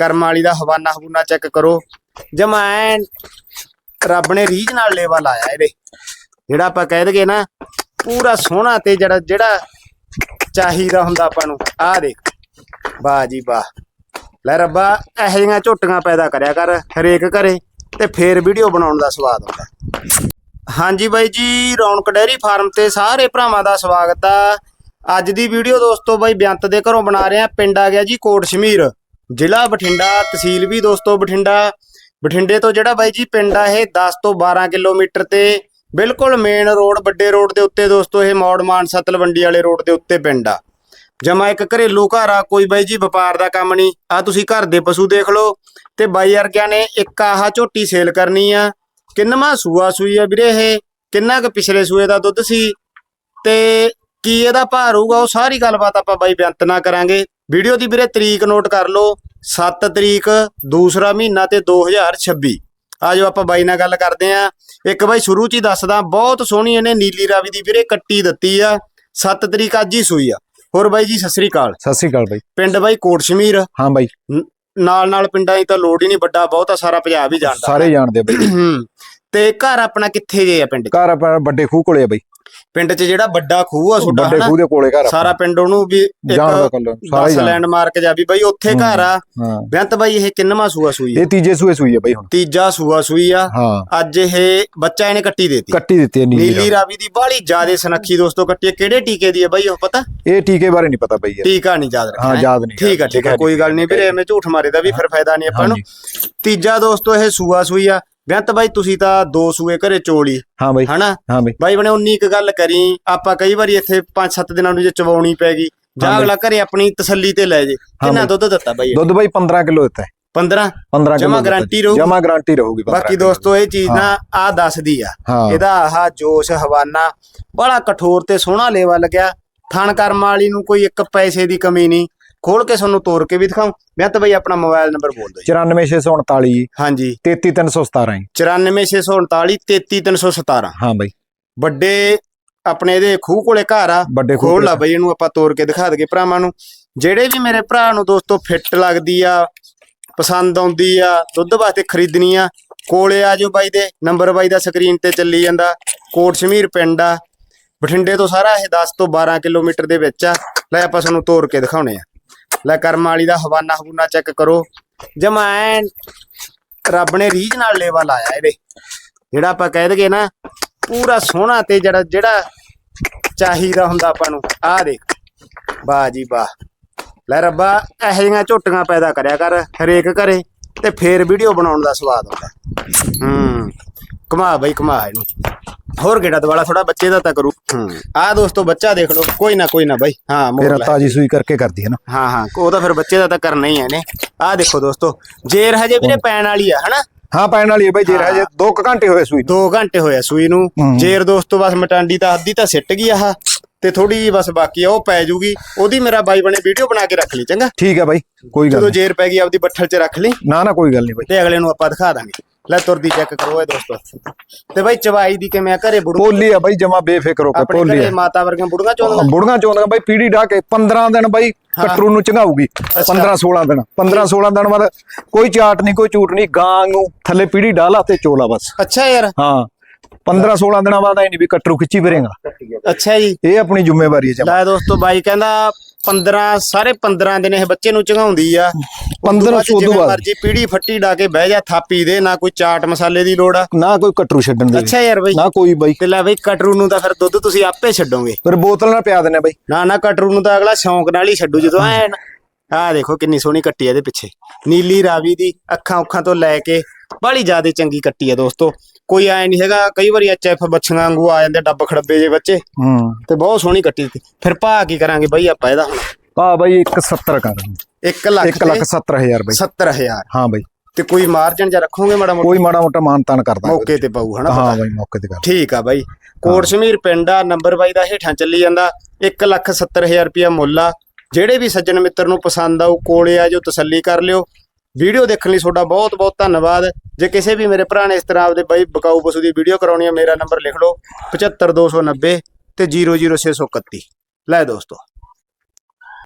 ਕਰਮ ਵਾਲੀ ਦਾ ਹਵਾਨਾ ਹਵੂਨਾ ਚੈੱਕ ਕਰੋ। ਜਮਾ ਐਨ ਰੱਬ ਨੇ ਰੀਝ ਨਾਲ ਲੇਵਾ ਲਾਇਆ ਇਹਦੇ। ਜਿਹੜਾ ਆਪਾਂ ਕਹਿ ਦਗੇ ਨਾ, ਪੂਰਾ ਸੋਹਣਾ ਤੇ ਜਿਹੜਾ ਜਿਹੜਾ ਚਾਹੀਦਾ ਹੁੰਦਾ ਆਪਾਂ ਨੂੰ, ਆਹ ਦੇਖ। ਵਾਹ ਜੀ ਵਾਹ। ਲੈ ਰੱਬਾ, ਇਹੋ ਜਿਹੀਆਂ ਝੋਟੀਆਂ ਪੈਦਾ ਕਰਿਆ ਕਰ ਹਰੇਕ ਘਰੇ ਤੇ ਫੇਰ ਵੀਡੀਓ ਬਣਾਉਣ ਦਾ ਸਵਾਦ ਆਉਂਦਾ ਹਾਂਜੀ ਬਾਈ ਜੀ, ਰੌਣਕ ਡੈਰੀ ਫਾਰਮ ਤੇ ਸਾਰੇ ਭਰਾਵਾਂ ਦਾ ਸਵਾਗਤ ਆ। ਅੱਜ ਦੀ ਵੀਡੀਓ ਦੋਸਤੋ ਬਾਈ ਬੇਅੰਤ ਦੇ ਘਰੋਂ ਬਣਾ ਰਹੇ ਆ ਪਿੰਡ ਆ ਗਿਆ ਜੀ ਕੋਟ ਸ਼ਮੀਰ। ਜ਼ਿਲ੍ਹਾ ਬਠਿੰਡਾ, ਤਹਿਸੀਲ ਵੀ ਦੋਸਤੋ ਬਠਿੰਡਾ। ਬਠਿੰਡੇ ਤੋਂ ਜਿਹੜਾ ਬਾਈ ਜੀ ਪਿੰਡ ਆ ਇਹ 10 ਤੋਂ 12 ਕਿਲੋਮੀਟਰ ਤੇ, ਬਿਲਕੁਲ ਮੇਨ ਰੋਡ ਵੱਡੇ ਰੋਡ ਦੇ ਉੱਤੇ ਦੋਸਤੋ ਇਹ ਮੌੜ ਮਾਨਸਾ ਤਲਵੰਡੀ ਵਾਲੇ ਰੋਡ ਦੇ ਉੱਤੇ ਪਿੰਡ ਆ। ਜਮਾ ਇੱਕ ਘਰੇਲੂ ਘਰ ਆ, ਕੋਈ ਬਾਈ ਜੀ ਵਪਾਰ ਦਾ ਕੰਮ ਨਹੀਂ। ਆ ਤੁਸੀਂ ਘਰ ਦੇ ਪਸ਼ੂ ਦੇਖ ਲਓ। ਤੇ ਬਾਈ ਵਰਗਿਆਂ ਨੇ ਇੱਕ ਆਹ ਝੋਟੀ ਸੇਲ ਕਰਨੀ ਆ। ਕਿੰਨਵਾਂ ਸੂਆ ਸੂਈ ਆ ਵੀਰੇ ਇਹ, ਕਿੰਨਾ ਕੁ ਪਿਛਲੇ ਸੂਏ ਦਾ ਦੁੱਧ ਸੀ। ਤੇ ਕੀ ਇਹਦਾ ਭਾਰ ਹੋਊਗਾ ਉਹ ਸਾਰੀ ਗੱਲਬਾਤ ਆਪਾਂ ਬਾਈ ਬੇਅੰਤ ਨਾ ਕਰਾਂਗੇ। ਵੀਡੀਓ ਦੀ ਵੀਰੇ ਤਰੀਕ ਨੋਟ ਕਰ ਲਓ 7 ਤਰੀਕ ਦੂਸਰਾ ਮਹੀਨਾ ਤੇ 2026 ਆਜੋ ਆਪਾਂ ਬਾਈ ਨਾਲ ਗੱਲ ਕਰਦੇ ਆਂ ਇੱਕ ਬਾਈ ਸ਼ੁਰੂ ਚ ਹੀ ਦੱਸਦਾ ਬਹੁਤ ਸੋਹਣੀ ਇਹਨੇ ਨੀਲੀ ਰਾਵੀ ਦੀ ਵੀਰੇ ਕੱਟੀ ਦਿੱਤੀ ਆ। 7 ਤਰੀਕ ਅੱਜ ਹੀ ਸੂਈ ਆ। ਹੋਰ ਬਾਈ ਜੀ ਸਤਿ ਸ੍ਰੀ ਅਕਾਲ। ਸਤਿ ਸ੍ਰੀ ਅਕਾਲ ਬਾਈ। ਪਿੰਡ ਬਾਈ ਕੋਟ ਸ਼ਮੀਰ ਹਾਂ ਬਾਈ। ਨਾਲ ਨਾਲ ਪਿੰਡਾਂ 'ਚ ਤਾਂ ਲੋੜ ਹੀ ਨਹੀਂ ਵੱਡਾ ਬਹੁਤਾ ਸਾਰਾ ਪੰਜਾਬ ਹੀ ਜਾਣਦਾ। ਸਾਰੇ ਜਾਣਦੇ ਬਾਈ। ਤੇ ਘਰ ਆਪਣਾ ਕਿੱਥੇ ਜੇ ਆ ਪਿੰਡ? ਘਰ ਆਪਣਾ ਵੱਡੇ ਖੂਹ ਕੋਲੇ ਆ ਬਾਈ। ਪਿੰਡ 'ਚ ਜਿਹੜਾ ਵੱਡਾ ਖੂਹ ਆ ਤੁਹਾਡਾ ਵੱਡੇ ਖੂਹ ਦੇ ਕੋਲੇ ਘਰ। ਸਾਰਾ ਪਿੰਡ ਉਹਨੂੰ ਵੀ ਜਾਣਦਾ ਇੱਕ ਕੱਲ ਸਾਰਾ ਹੀ ਬੱਸ ਜਾਣਦਾ ਲੈਂਡਮਾਰਕ ਜਾ ਵੀ ਬਾਈ ਉੱਥੇ ਘਰ ਆ। ਹਾਂ। ਬੇਅੰਤ ਬਾਈ ਇਹ ਕਿੰਨਵਾਂ ਸੂਆ ਸੂਈ ਆ? ਇਹ ਤੀਜੇ ਸੂਏ ਸੂਈ ਆ ਬਾਈ ਹੁਣ। ਤੀਜਾ ਸੂਆ ਸੂਈ ਆ। ਹਾਂ। ਅੱਜ ਇਹ ਬੱਚਾ ਇਹਨੇ ਕੱਟੀ ਦੇਤੀ। ਕੱਟੀ ਦਿੱਤੀ ਹੈ ਨੀਲੀ ਨੀਲੀ ਰਾਵੀ। ਦੀ ਬਾਹਲੀ ਜਿਆਦੇ ਸਨੱਖੀ ਦੋਸਤੋ ਕੱਟੀ। ਕਿਹੜੇ ਟੀਕੇ ਦੀ ਆ ਬਾਈ ਉਹ ਪਤਾ? ਇਹ ਟੀਕੇ ਬਾਰੇ ਨਹੀਂ ਪਤਾ ਬਾਈ ਯਾਰ ਟੀਕਾ ਨਹੀਂ ਯਾਦ ਰੱਖਣਾ ਹਾਂ ਹੈ। ਯਾਦ ਨਹੀਂ ਠੀਕ ਆ ਠੀਕ ਆ ਕੋਈ ਗੱਲ ਨਹੀਂ ਵੀਰੇ ਐਵੇਂ ਝੂਠ ਮਾਰੇ ਦਾ ਵੀ ਫਿਰ ਫਾਇਦਾ ਨਹੀਂ ਆਪਾਂ ਨੂੰ। ਤੀਜਾ ਦੋਸਤੋ ਇਹ ਸੂਆ ਸੂਈ ਆ। ਬੇਅੰਤ ਬਾਈ ਤੁਸੀਂ ਤਾਂ ਦੋ ਸੂਏ ਘਰੇ ਚੋਲੀ ਹਾਂ। ਬਾਈ। ਹਨਾ? ਹਾਂ ਬਾਈ। ਬਾਈ ਬਣੇ 19 ਇੱਕ ਗੱਲ ਕਰੀ ਆਪਾਂ ਕਈ ਵਾਰੀ ਇੱਥੇ 5-7 ਦਿਨਾਂ ਨੂੰ ਜੇ ਚਵਾਉਣੀ ਪੈ ਗਈ ਜਾਂ। ਅਗਲਾ ਘਰੇ ਆਪਣੀ ਤਸੱਲੀ ਤੇ ਲੈ ਜੇ। ਕਿੰਨਾ। ਦੁੱਧ ਦਿੱਤਾ ਬਾਈ ਦੁੱਧ ਬਾਈ 15 ਕਿਲੋ ਦਿੱਤਾ ਹੈ। 15 15 ਕਿਲੋ ਜਮਾਂ guarantee ਰਹੂਗੀ? ਜਮਾ ਗਾਰੰਟੀ ਰਹੂਗੀ 15 ਬਾਕੀ। ਦੋਸਤੋ ਇਹ ਚੀਜ਼ ਨਾ ਆ ਦੱਸਦੀ ਆ। ਇਹਦਾ ਆਹ ਜੋਸ਼ ਹਵਾਨਾ ਬੜਾ ਕਠੋਰ ਤੇ ਸੋਹਣਾ ਲੇਵਾ ਲੱਗਿਆ। ਥਣ ਕਰਮ ਵਾਲੀ ਨੂੰ ਕੋਈ ਇੱਕ ਪੈਸੇ ਦੀ ਕਮੀ ਨਹੀਂ। ਖੋਲ ਕੇ ਤੁਹਾਨੂੰ ਤੋੜ ਕੇ ਵੀ ਦਿਖਾਉਂ। ਮੈਂ ਤਾਂ ਬਈ ਆਪਣਾ ਮੋਬਾਈਲ ਨੰਬਰ ਬੋਲ ਦਿਓ ਜੀ। 94649 ਹਾਂਜੀ। 33317 ਜੀ। 94649 33317 ਹਾਂ ਬਾਈ। ਵੱਡੇ ਆਪਣੇ ਇਹਦੇ ਖੂਹ ਕੋਲੇ ਘਰ ਆ। ਖੋਲ ਲਾ। ਬਈ ਇਹਨੂੰ ਆਪਾਂ ਤੋੜ ਕੇ ਦਿਖਾ ਦਈਏ ਭਰਾਵਾਂ ਨੂੰ। ਜਿਹੜੇ ਵੀ ਮੇਰੇ ਭਰਾ ਨੂੰ ਦੋਸਤੋ ਫਿੱਟ ਲੱਗਦੀ ਆ ਪਸੰਦ ਆਉਂਦੀ ਆ ਦੁੱਧ ਵਾਸਤੇ ਖਰੀਦਣੀ ਆ ਕੋਲੇ ਆ ਜਾਓ ਬਾਈ ਦੇ। ਨੰਬਰ ਬਾਈ ਦਾ ਸਕਰੀਨ ਤੇ ਚੱਲੀ ਜਾਂਦਾ। ਕੋਟ ਸ਼ਮੀਰ ਪਿੰਡ ਆ। ਬਠਿੰਡੇ ਤੋਂ ਸਾਰਾ ਇਹ 10 ਤੋਂ 12 ਕਿਲੋਮੀਟਰ ਦੇ ਵਿੱਚ ਆ। ਲੈ ਆਪਾਂ ਤੁਹਾਨੂੰ ਤੋੜ ਕੇ ਦਿਖਾਉਣੇ ਆ। ਲੈ ਕਰਮ ਵਾਲੀ ਦਾ ਹਵਾਨਾ ਹਵੂਨਾ ਚੈੱਕ ਕਰੋ। ਜਮਾ ਰੱਬ ਨੇ ਰੀਝ ਨਾਲ ਲੇਵਾ ਲਾਇਆ ਇਹਦੇ, ਜਿਹੜਾ ਆਪਾਂ ਕਹਿ ਦਗੇ ਨਾ, ਪੂਰਾ ਸੋਹਣਾ ਤੇ ਜਿਹੜਾ ਜਿਹੜਾ ਚਾਹੀਦਾ ਹੁੰਦਾ ਆਪਾਂ ਨੂੰ, ਆਹ ਦੇਖ। ਵਾਹ ਜੀ ਵਾਹ। ਲੈ ਰੱਬਾ, ਇਹੋ ਜਿਹੀਆਂ ਝੋਟੀਆਂ ਪੈਦਾ ਕਰਿਆ ਕਰ ਹਰੇਕ ਘਰੇ ਤੇ ਫੇਰ ਵੀਡੀਓ ਬਣਾਉਣ ਦਾ ਸਵਾਦ ਆਉਂਦਾ ਹੂੰ ਕਮਾ ਬਈ ਕਮਾ ਇਹਨੂੰ। ਹੋਰ ਕਿਹੜਾ ਦਵਾਲਾ ਥੋੜਾ ਬੱਚੇ ਦਾ ਤਾਂ ਕਰੂ। ਆਹ ਦੋਸਤੋ ਬੱਚਾ ਦੇਖ ਲਓ ਕੋਈ ਨਾ ਕੋਈ ਨਾ ਬਈ। ਹਾਂ ਮੇਰਾ ਲੈ ਤਾਜੀ ਸੂਈ ਕਰਕੇ ਕਰਦੀ ਹੈ ਨਾ। ਹਾਂ ਹਾਂ ਉਹ ਤਾਂ ਫਿਰ ਬੱਚੇ ਦਾ ਤਾਂ ਕਰਨਾ ਹੀ ਹੈ ਨੇ ਆਹ ਦੇਖੋ ਦੋਸਤੋ ਜੇਰ ਹਜੇ ਵੀਰੇ ਪੈਣ ਵਾਲੀ ਆ ਹਨਾ? ਹਾਂ ਪੈਣ ਵਾਲੀ ਹੈ ਬਾਈ ਜੇ ਹਾਂ। ਹਜੇ 2 ਘੰਟੇ ਹੋਏ ਸੂਈ ਨੂੰ। 2 ਘੰਟੇ ਹੋਇਆ ਸੂਈ ਨੂੰ। ਜੇਰ ਦੋਸਤੋ ਬਸ ਮਟਾਂਡੀ ਤਾਂ ਅੱਧੀ ਤਾਂ ਸਿੱਟ ਗਈ ਆਹ। ਤੇ ਥੋੜੀ ਜਿਹੀ ਬਸ ਬਾਕੀ ਆ ਉਹ ਪੈ ਜੂਗੀ। ਉਹਦੀ ਮੇਰਾ ਬਾਈ ਬਣੇ ਵੀਡੀਓ ਬਣਾ ਕੇ ਰੱਖ ਲਈ ਚੰਗਾ? ਠੀਕ ਹੈ ਬਾਈ ਕੋਈ ਗੱਲ ਜਦੋਂ ਜੇਰ ਪੈ ਗਈ ਆਪਦੀ ਬੱਠਲ 'ਚ ਰੱਖ ਲਈ। ਨਾ ਨਾ ਕੋਈ ਗੱਲ ਨਹੀਂ ਬਾਈ। ਤੇ ਅਗਲੇ ਨੂੰ ਆਪਾਂ ਦਿਖਾ ਦਾਂਗੇ। ਲੈ ਤੁਰਦੀ ਚੈੱਕ ਕਰੋ ਇਹ ਦੋਸਤੋ। ਤੇ ਬਾਈ ਚਵਾਈ ਦੀ ਕਿਵੇਂ ਆ? ਘਰੇ ਬੁੜੂ ਪੋਲੀ ਆ ਬਾਈ ਜਮਾ ਬੇਫਿਕਰ ਹੋ ਕੇ ਪੋਲੀ ਆ। ਮਾਤਾ ਵਰਗੀਆਂ ਬੁੜੀਆਂ ਚੋਂਦੀਆਂ ਬੁੜੀਆਂ ਚੋਂਦੀਆਂ ਬਾਈ ਪੀੜੀ ਢਾ ਕੇ 15 ਦਿਨ ਬਾਈ। ਕਟਰੂ ਨੂੰ ਚੰਗਾਊਗੀ। 15 16 ਦਿਨ 15 16 ਦਿਨ ਬਾਅਦ ਕੋਈ ਚਾਟ ਨਹੀਂ ਕੋਈ ਝੂਟ ਨਹੀਂ ਗਾਂ ਨੂੰ ਥੱਲੇ ਪੀੜੀ ਡਾਲਾ ਤੇ ਚੋਲਾ ਬਸ। ਅੱਛਾ ਯਾਰ। ਹਾਂ 15 16 ਦਿਨਾਂ ਬਾਅਦ ਐ ਨਹੀਂ ਵੀ ਕਟਰੂ ਖਿੱਚੀ ਫਿਰੇਗਾ। ਅੱਛਾ ਜੀ। ਇਹ ਆਪਣੀ ਜ਼ਿੰਮੇਵਾਰੀ ਹੈ ਲੈ ਦੋਸਤੋ ਬਾਈ ਕਹਿੰਦਾ 15 ਸਾਰੇ 15 ਦਿਨ ਇਹ ਬੱਚੇ ਨੂੰ ਚੰਗਾਉਂਦੀ ਆ। 15 ਤੋਂ ਬਾਅਦ। ਮਰਜ਼ੀ ਪੀੜੀ ਫੱਟੀ ਡਾ ਕੇ ਬਹਿ ਜਾ ਥਾਪੀ ਦੇ ਨਾ ਕੋਈ ਚਾਟ ਮਸਾਲੇ ਦੀ ਲੋੜ ਆ। ਨਾ ਕੋਈ ਕਟਰੂ ਛੱਡਣ ਦੇ। ਅੱਛਾ ਯਾਰ ਬਾਈ। ਨਾ ਕੋਈ ਬਾਈ। ਤੇ ਲੈ ਬਈ ਕਟਰੂ ਨੂੰ ਤਾਂ ਫਿਰ ਦੁੱਧ ਤੁਸੀਂ ਆਪੇ ਛੱਡੋਗੇ। ਫਿਰ ਬੋਤਲ ਨਾਲ ਪਿਆ ਦਿੰਨੇ ਬਾਈ। ਨਾ ਨਾ ਕਟਰੂ ਨੂੰ ਤਾਂ ਅਗਲਾ ਸ਼ੌਂਕ ਨਾਲ ਹੀ ਛੱਡੂ ਜਦੋਂ ਐਨ ਆਹ ਦੇਖੋ ਕਿੰਨੀ ਸੋਹਣੀ ਕੱਟੀ ਆ ਇਹਦੇ ਪਿੱਛੇ। ਨੀਲੀ ਰਾਵੀ ਦੀ ਅੱਖਾਂ ਉੱਖਾਂ ਤੋਂ ਲੈ ਕੇ ਬੜੀ ਜ਼ਿਆਦਾ ਚੰਗੀ ਕੱਟੀ ਆ ਦੋਸਤੋ। ਕੋਈ ਐ ਨਹੀਂ ਹੈਗਾ ਕਈ ਵਾਰੀ ਐਚਐਫ ਬੱਚੀਆਂ ਵਾਂਗੂ ਆ ਜਾਂਦੇ ਡੱਬ ਖੜੱਬੇ ਜੇ ਬੱਚੇ। ਹੂੰ। ਤੇ ਬਹੁਤ ਸੋਹਣੀ ਕੱਟੀ ਦਿੱਤੀ ਫਿਰ ਭਾ ਕੀ ਕਰਾਂਗੇ ਬਈ ਆਪਾਂ ਇਹਦਾ ਹੁਣ? ਆ ਬਾਈ 170 ਕਰ 1 ਲੱਖ 1 ਲੱਖ 70000 ਬਾਈ। 70000 ਹਾਂ ਬਾਈ। ਤੇ ਕੋਈ ਮਾਰਜਨ ਜਾਂ ਰੱਖੋਗੇ ਮਾੜਾ ਮੋਟਾ? ਕੋਈ ਮਾੜਾ ਮੋਟਾ ਮਾਨ ਤਾਨ ਕਰਦਾ ਮੌਕੇ ਤੇ ਪਾਊ ਹਨਾ ਹਾਂ? ਬਾਈ ਮੌਕੇ ਤੇ ਕਰ ਠੀਕ ਆ ਬਾਈ। ਕੋਟ ਸ਼ਮੀਰ ਪਿੰਡ ਆ ਨੰਬਰ ਬਾਈ ਦਾ ਹੇਠਾਂ ਚੱਲੀ ਜਾਂਦਾ। 170000 ਰੁਪਿਆ ਮੁੱਲ ਆ। ਜਿਹੜੇ ਵੀ ਸੱਜਣ ਮਿੱਤਰ ਨੂੰ ਪਸੰਦ ਆਊ ਕੋਲੇ ਆ ਜੋ ਤਸੱਲੀ ਕਰ ਲਿਓ। ਵੀਡੀਓ ਦੇਖਣ ਲਈ ਤੁਹਾਡਾ ਬਹੁਤ ਬਹੁਤ ਧੰਨਵਾਦ। ਜੇ ਕਿਸੇ ਵੀ ਮੇਰੇ ਭਰਾ ਨੇ ਇਸ ਤਰ੍ਹਾਂ ਆਪਦੇ ਬਾਈ ਬਕਾਊ ਪਸ਼ੂ ਦੀ ਵੀਡੀਓ ਕਰਾਉਣੀ ਹੈ ਮੇਰਾ ਨੰਬਰ ਲਿਖ ਲਓ 75290 ਤੇ 00631 ਲੈ ਦੋਸਤੋ।